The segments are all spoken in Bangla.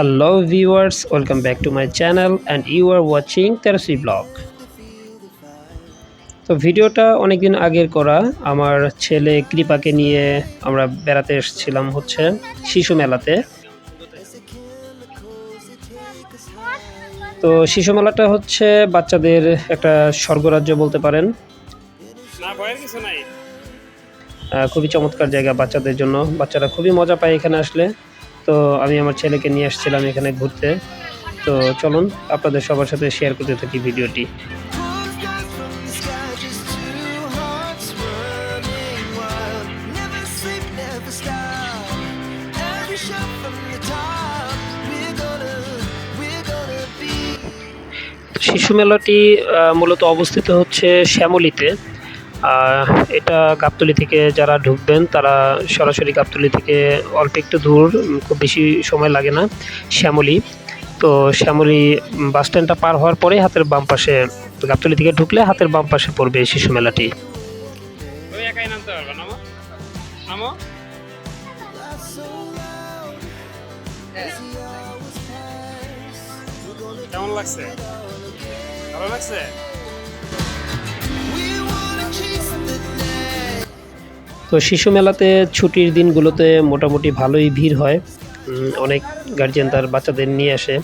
Hello viewers, welcome back to my channel and you are watching Terasi Vlog. তো ভিডিওটা অনেকদিন আগের করা। আমার ছেলে কৃপাকে নিয়ে আমরা বেড়াতে এসেছিলাম হচ্ছে শিশু মেলাতে। তো শিশু মেলাটা হচ্ছে বাচ্চাদের একটা স্বর্গরাজ্য বলতে পারেন। খুবই চমৎকার জায়গা বাচ্চাদের জন্য। বাচ্চারা খুবই মজা পায় এখানে আসলে। তো আমি আমার ছেলেকে নিয়ে আসছিলাম এখানে ঘুরতে। তো চলুন, আপনাদের সবার সাথে শেয়ার করতে থাকি ভিডিওটি। শিশু মেলাটি মূলত অবস্থিত হচ্ছে শ্যামলিতে। এটা গাবতলি থেকে যারা ঢুকবেন, তারা সরাসরি গাবতলি থেকে অল্প একটু দূর খুব বেশি সময় লাগে না, শ্যামলি। তো শ্যামলি বাস স্ট্যান্ডটা পার হওয়ার পরে হাতের বাম পাশে, গাবতলি থেকে ঢুকলে হাতের বাম পাশে পড়বে শিশু মেলাটি। কেমন লাগছে? ভালো লাগছে? তো শিশু মেলাতে ছুটির দিনগুলোতে মোটামুটি ভালোই ভিড় হয়। অনেক গার্জিয়ান তার বাচ্চাদের নিয়ে আসে।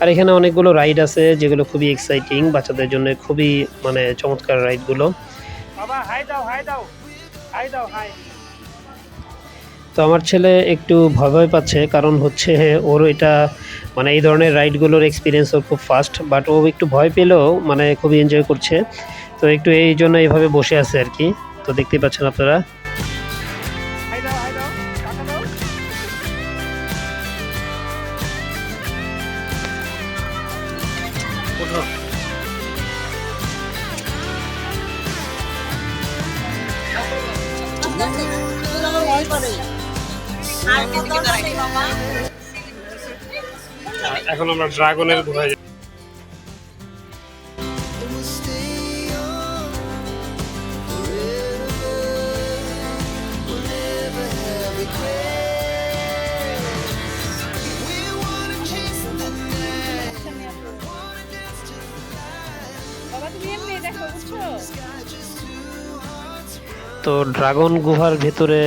আর এখানে অনেকগুলো রাইড আছে যেগুলো খুবই এক্সাইটিং বাচ্চাদের জন্য খুবই মানে চমৎকার রাইডগুলো তো আমার ছেলে একটু ভয় ভয় পাচ্ছে কারণ হচ্ছে ওর এটা মানে এই ধরনের রাইডগুলোর এক্সপিরিয়েন্স ওর খুব ফাস্ট বাট ও একটু ভয় পেলেও মানে খুবই এনজয় করছে। তো একটু এই জন্য এইভাবে বসে আছে আর কি। তো দেখতেই পাচ্ছেন আপনারা। এখন আমরা ড্রাগনের গুহায় তো ড্রাগন গুহার ভেতরে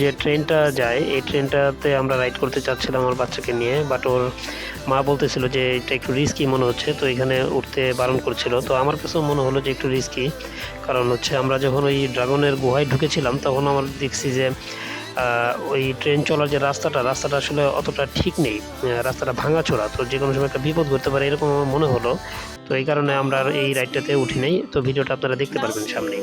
যে ট্রেনটা যায়, এই ট্রেনটাতে আমরা রাইড করতে চাচ্ছিলাম আমার বাচ্চাকে নিয়ে, বাট ওর মা বলতেছিল যে এটা একটু রিস্কি মনে হচ্ছে, তো এখানে উঠতে বারণ করছিল। তো আমার কাছেও মনে হলো যে একটু রিস্কি কারণ হচ্ছে আমরা যখন ওই ড্রাগনের গুহায় ঢুকেছিলাম, তখন আমার দেখছি যে ওই ট্রেন চলার যে রাস্তাটা রাস্তাটা আসলে অতটা ঠিক নেই রাস্তাটা ভাঙাচোরা, তো যে কোনো সময় একটা বিপদ ঘটতে পারে এরকম আমার মনে হলো। তো এই কারণে আমরা এই রাইডটাতে উঠি নাই, তো ভিডিওটা আপনারা দেখতে পারবেন সামনেই।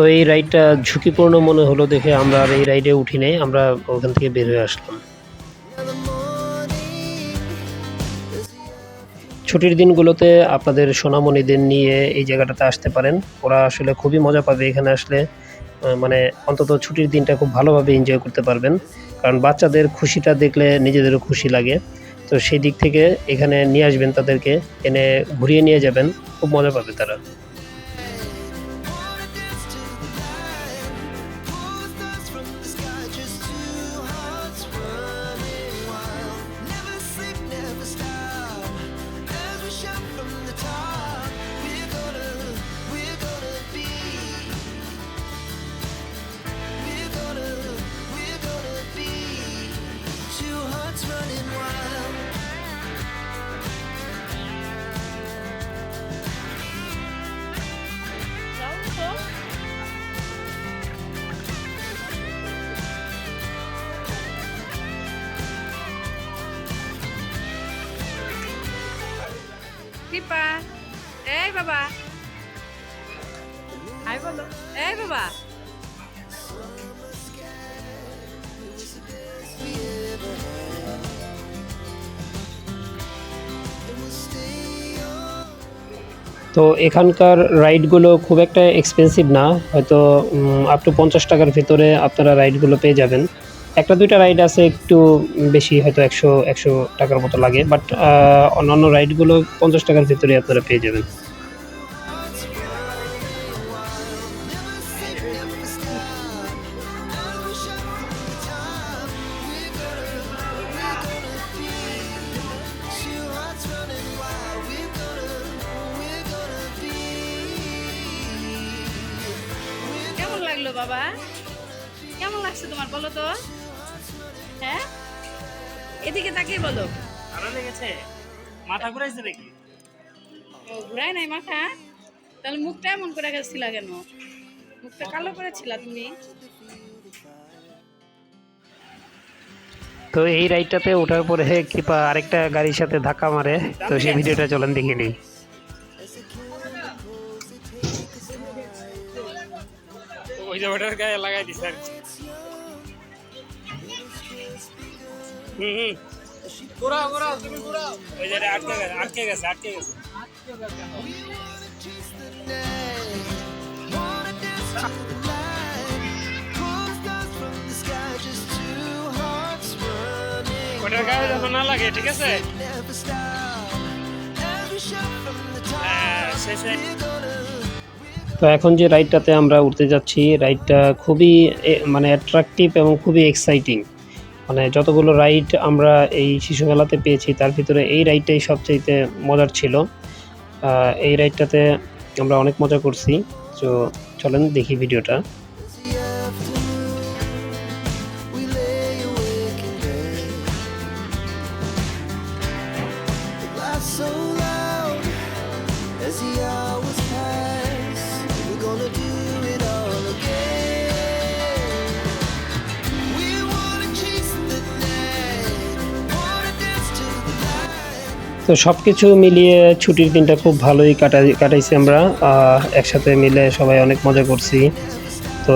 তো এই রাইডটা ঝুঁকিপূর্ণ মনে হলো দেখে আমরা আর এই রাইডে উঠি নাই, আমরা ওখান থেকে বের হয়ে আসলাম। ছুটির দিনগুলোতে আপনাদের সোনামণিদের নিয়ে এই জায়গাটাতে আসতে পারেন। ওরা আসলে খুবই মজা পাবে এখানে আসলে মানে অন্তত ছুটির দিনটা খুব ভালোভাবে এনজয় করতে পারবেন। কারণ বাচ্চাদের খুশিটা দেখলে নিজেদেরও খুশি লাগে। তো সেই দিক থেকে এখানে নিয়ে আসবেন তাদেরকে, এনে ঘুরিয়ে নিয়ে যাবেন, খুব মজা পাবে তারা। কৃপা এই বাবা। হাই বলো। এই বাবা। তো এখানকার রাইডগুলো খুব একটা এক্সপেন্সিভ না। হয়তো আপ টু পঞ্চাশ টাকার ভিতরে আপনারা রাইডগুলো পেয়ে যাবেন। একটা দুইটা রাইড আছে একটু বেশি, হয়তো একশো একশো টাকার মতো লাগে বাট অন্যান্য রাইডগুলো পঞ্চাশ টাকার ভিতরে আপনারা পেয়ে যাবেন। কেমন লাগছে তোমার বলো তো? হ্যাঁ? এদিকে তাকিয়ে বলো। ভালো লেগেছে? মাথা ঘুরাইছে নাকি? ও ঘুরাই নাই মাথা? তাহলে মুখটা এমন করে গেছিল কেন? মুখটা কালো করেছিলা তুমি? তো এই রাইডটাতে ওঠার পরে কৃপা আরেকটা গাড়ির সাথে ধাক্কা মারে তো সেই ভিডিওটা চলেন দেখে নিই। ওই যে ওটার গায়ে লাগাই দিছে আর কি। হুম ঘুরাও ঘুরাও তুমি ঘুরাও। ওই যে আটকে গেছে আটকে গেছে আটকে গেছে. ওটার গায়ে যেন না লাগে ঠিক আছে? শেষে তো এখন যে রাইডটাতে আমরা উঠতে যাচ্ছি রাইডটা খুবই মানে অ্যাট্রাকটিভ এবং খুবই এক্সাইটিং মানে যতগুলো রাইড আমরা এই শিশু মেলাতে পেয়েছি, তার ভিতরে এই রাইডটাই সবচেয়ে মজার ছিল। এই রাইডটাতে আমরা অনেক মজা করছি। তো চলেন দেখি ভিডিওটা তো সব কিছু মিলিয়ে ছুটির দিনটা খুব ভালোই কাটাই কাটাইছি আমরা। একসাথে মিলে সবাই অনেক মজা করছি। তো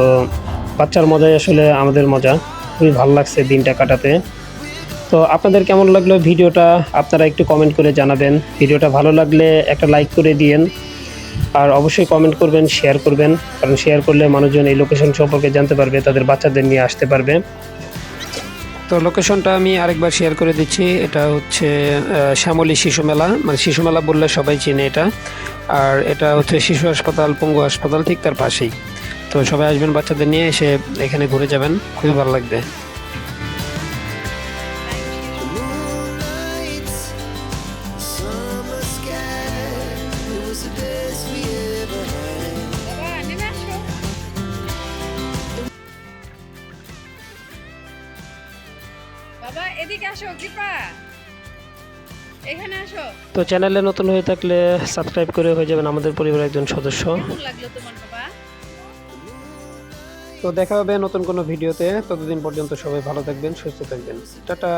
বাচ্চার মজাই আসলে আমাদের মজা। খুবই ভালো লাগছে দিনটা কাটাতে। তো আপনাদের কেমন লাগল ভিডিওটা? আপনারা একটু কমেন্ট করে জানাবেন। ভিডিওটা ভালো লাগলে একটা লাইক করে দিয়েন। আর অবশ্যই কমেন্ট করবেন শেয়ার করবেন। কারণ শেয়ার করলে মানুষজন এই লোকেশন সম্পর্কে জানতে পারবে, তাদের বাচ্চাদের নিয়ে আসতে পারবে। তো লোকেশনটা আমি আরেকবার শেয়ার করে দিচ্ছি। এটা হচ্ছে শ্যামলী শিশু মেলা। মানে শিশু মেলা বললে সবাই চেনে এটা। আর এটা হচ্ছে শিশু হাসপাতাল, পঙ্গু হাসপাতাল ঠিক তার পাশেই। তো সবাই আসবেন, বাচ্চাদের নিয়ে এসে এখানে ঘুরে যাবেন। খুবই ভালো লাগবে। আসো কৃপা। এখানে আসো। তো চ্যানেলে নতুন হয়ে থাকলে সাবস্ক্রাইব করে হয়ে যাবেন আমাদের পরিবারের একজন সদস্য। লাগল তোমার বাবা? তো দেখা হবে নতুন কোনো ভিডিওতে। ততদিন পর্যন্ত সবাই ভালো থাকবেন সুস্থ থাকবেন। টাটা।